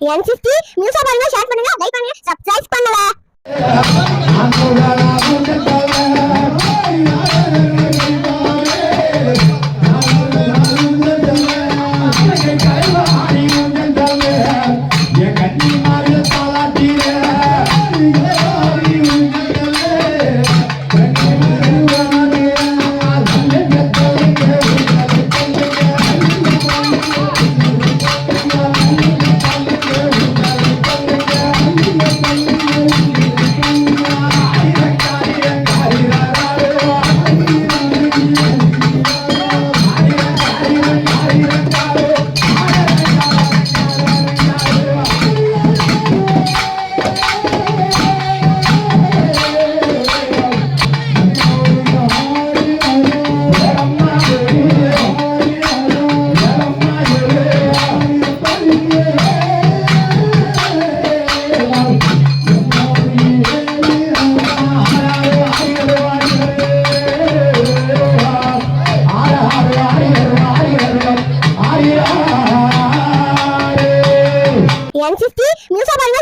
என் sixty நியூஸா பாருங்க share பண்ணுங்க like பண்ணுங்க சப்ஸ்கிரைப் பண்ணல என் சிஸ்டி நியூஸா பாருங்க